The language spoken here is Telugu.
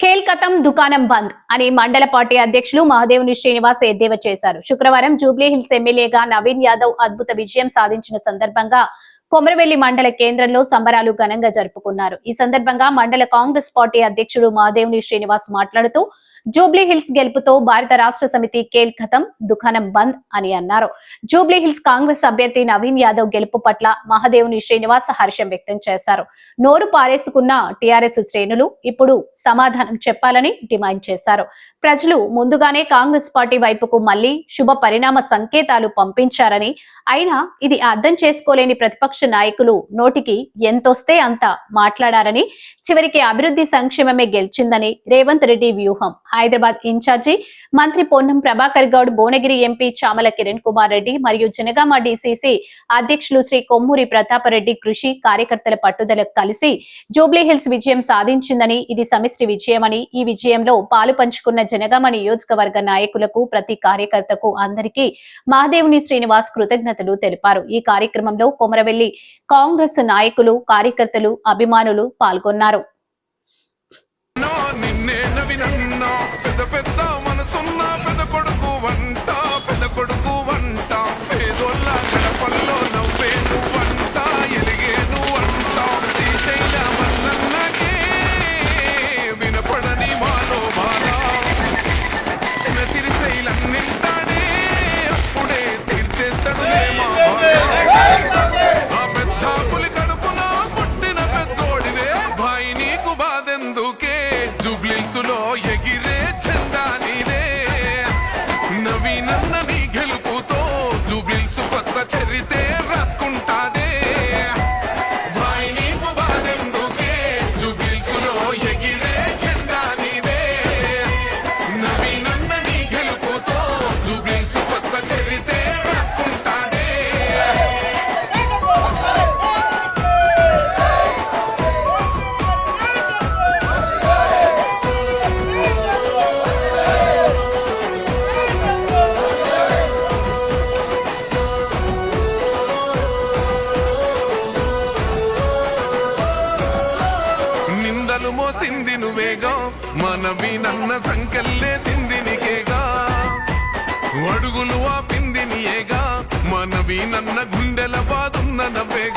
కేల్కతం దుకాణం బంద్ అని మండల పార్టీ అధ్యక్షులు మహదేవుని శ్రీనివాస్ ఎద్దేవా చేశారు. శుక్రవారం జూబ్లీ హిల్స్ ఎమ్మెల్యేగా నవీన్ యాదవ్ అద్భుత విజయం సాధించిన సందర్భంగా కొమరవెల్లి మండల కేంద్రంలో సంబరాలు ఘనంగా జరుపుకున్నారు. ఈ సందర్భంగా మండల కాంగ్రెస్ పార్టీ అధ్యక్షుడు మహాదేవుని శ్రీనివాస్ మాట్లాడుతూ జూబ్లీ హిల్స్ గెలుపుతో భారత రాష్ట్ర సమితి కేల్ ఖతం దుకాణం బంద్ అని అన్నారు. జూబ్లీ హిల్స్ కాంగ్రెస్ అభ్యర్థి నవీన్ యాదవ్ గెలుపు పట్ల మహాదేవుని శ్రీనివాస హర్షం వ్యక్తం చేశారు. నోరు పారేసుకున్న టీఆర్ఎస్ శ్రేణులు ఇప్పుడు సమాధానం చెప్పాలని డిమాండ్ చేశారు. ప్రజలు ముందుగానే కాంగ్రెస్ పార్టీ వైపుకు మళ్ళీ శుభ పరిణామ సంకేతాలు పంపించారని అయినా ఇది అర్థం చేసుకోలేని ప్రతిపక్ష నాయకులు నోటికి ఎంతొస్తే అంత మాట్లాడారని చివరికి అభివృద్ధి సంక్షేమమే గెలిచిందని రేవంత్ రెడ్డి వ్యూహం హైదరాబాద్ ఇన్ఛార్జి మంత్రి పొన్నం ప్రభాకర్ గౌడ్ భువనగిరి ఎంపీ చామల కిరణ్ కుమార్ రెడ్డి మరియు జనగామ డిసిసి అధ్యక్షులు శ్రీ కొమ్మూరి ప్రతాపరెడ్డి కృషి కార్యకర్తల పట్టుదల కలిసి జూబ్లీహిల్స్ విజయం సాధించిందని ఇది సమిష్టి విజయమని ఈ విజయంలో పాలు పంచుకున్న జనగామ నియోజకవర్గ నాయకులకు ప్రతి కార్యకర్తకు అందరికీ మహాదేవుని శ్రీనివాస్ కృతజ్ఞతలు తెలిపారు. ఈ కార్యక్రమంలో కొమరవెల్లి కాంగ్రెస్ నాయకులు కార్యకర్తలు అభిమానులు పాల్గొన్నారు. జుబ్లిల్సులో ఎగిరే చందా నీదే నవీనన్న నీ గెలుపుతో జుబ్లిల్సు కొత్త చరితే రాసుకుంటాదే. రాసింది నువ్వేగా? మనవి నన్న సంకల్లేసింది నీకేగా? అడుగులు ఆపింది నీయేగా? మనవి నన్న గుండెల బాదున్న నవ్వేగా?